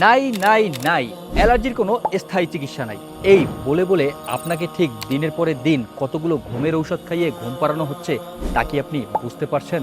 নাই নাই নাই। অ্যালার্জির কোনো স্থায়ী চিকিৎসা নাই। এই বলে বলে আপনাকে ঠিক দিনের পরে দিন কতগুলো ঘুমের ঔষধ খাইয়ে ঘুম পাড়ানো হচ্ছে তা কি আপনি বুঝতে পারছেন?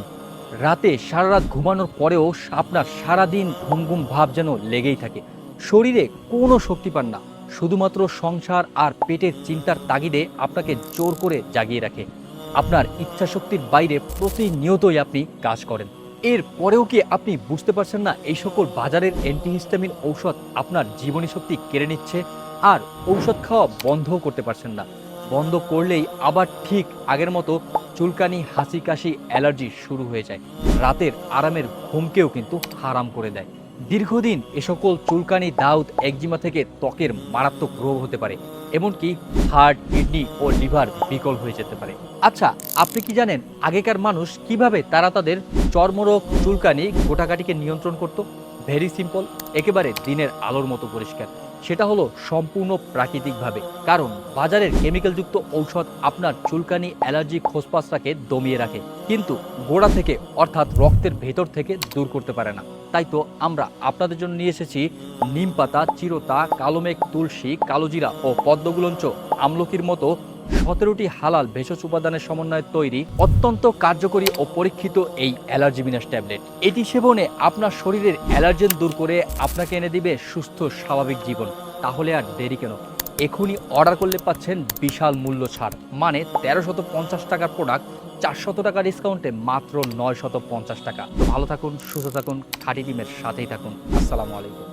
রাতে সারা রাত ঘুমানোর পরেও আপনার সারাদিন ঘুম ঘুম ভাব যেন লেগেই থাকে। শরীরে কোনো শক্তি পান না। শুধুমাত্র সংসার আর পেটের চিন্তার তাগিদে আপনাকে জোর করে জাগিয়ে রাখে। আপনার ইচ্ছাশক্তির বাইরে প্রতিনিয়তই আপনি কাজ করেন। এর পরেও কি আপনি বুঝতে পারছেন না এই সকল বাজারের অ্যান্টিহিস্টামিন ঔষধ আপনার জীবনী শক্তি কেড়ে নিচ্ছে? আর ঔষধ খাওয়া বন্ধও করতে পারছেন না। বন্ধ করলেই আবার ঠিক আগের মতো চুলকানি হাসি কাশি অ্যালার্জি শুরু হয়ে যায়। রাতের আরামের ঘুমকেও কিন্তু হারাম করে দেয়। দীর্ঘদিন এ সকল চুলকানি, দাউদ, একজিমা থেকে ত্বকের মারাত্মক রোগ হতে পারে, এমনকি হার্ট কিডনি ও লিভার বিকল হয়ে যেতে পারে। আচ্ছা আপনি কি জানেন আগেকার মানুষ কীভাবে তারা তাদের চর্মরোগ, চুলকানি, গোটাকাটিকে নিয়ন্ত্রণ করত? ভেরি সিম্পল একেবারে দিনের আলোর মতো পরিষ্কার। সেটা হলো সম্পূর্ণ প্রাকৃতিকভাবে, কারণ বাজারের কেমিক্যালযুক্ত ঔষধ আপনার চুলকানি, অ্যালার্জি, খোসপাসটাকে দমিয়ে রাখে, কিন্তু গোড়া থেকে, অর্থাৎ রক্তের ভেতর থেকে দূর করতে পারে না। তাই তো আমরা আপনাদের জন্য নিয়ে এসেছি নিম পাতা, চিরতা কালোমেঘ তুলসী কালোজিরা ও পদ্মগুলঞ্চ আমলকির মতো সতেরোটি হালাল ভেষজ উপাদানের সমন্বয়ে তৈরি অত্যন্ত কার্যকরী ও পরীক্ষিত এই অ্যালার্জি বিনাশ ট্যাবলেট। এটি সেবনে আপনার শরীরের অ্যালার্জেন দূর করে আপনাকে এনে দিবে সুস্থ, স্বাভাবিক জীবন। তাহলে আর দেরি কেন? এখনই অর্ডার করলে পাচ্ছেন বিশাল মূল্য ছাড়। মানে তেরোশত পঞ্চাশ টাকার প্রোডাক্ট চারশত টাকা ডিসকাউন্টে মাত্র নয় শত পঞ্চাশ টাকা। ভালো থাকুন, সুস্থ থাকুন, খাঁটি ডিমের সাথেই থাকুন। আসসালামু আলাইকুম।